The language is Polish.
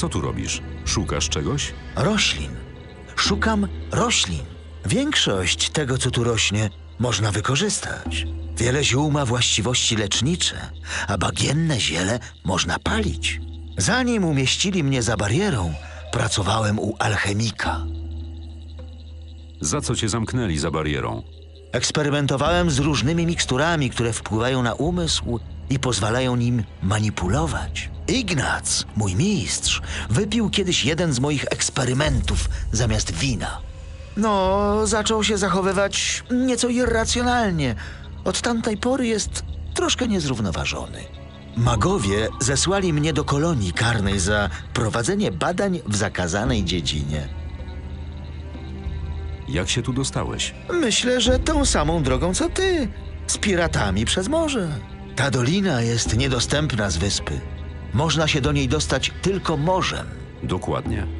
Co tu robisz? Szukasz czegoś? Roślin. Szukam roślin. Większość tego, co tu rośnie, można wykorzystać. Wiele ziół ma właściwości lecznicze, a bagienne ziele można palić. Zanim umieścili mnie za barierą, pracowałem u alchemika. Za co cię zamknęli za barierą? Eksperymentowałem z różnymi miksturami, które wpływają na umysł i pozwalają nim manipulować. Ignac, mój mistrz, wypił kiedyś jeden z moich eksperymentów zamiast wina. No, zaczął się zachowywać nieco irracjonalnie. Od tamtej pory jest troszkę niezrównoważony. Magowie zesłali mnie do kolonii karnej za prowadzenie badań w zakazanej dziedzinie. Jak się tu dostałeś? Myślę, że tą samą drogą co ty. Z piratami przez morze. Ta dolina jest niedostępna z wyspy. Można się do niej dostać tylko morzem. Dokładnie.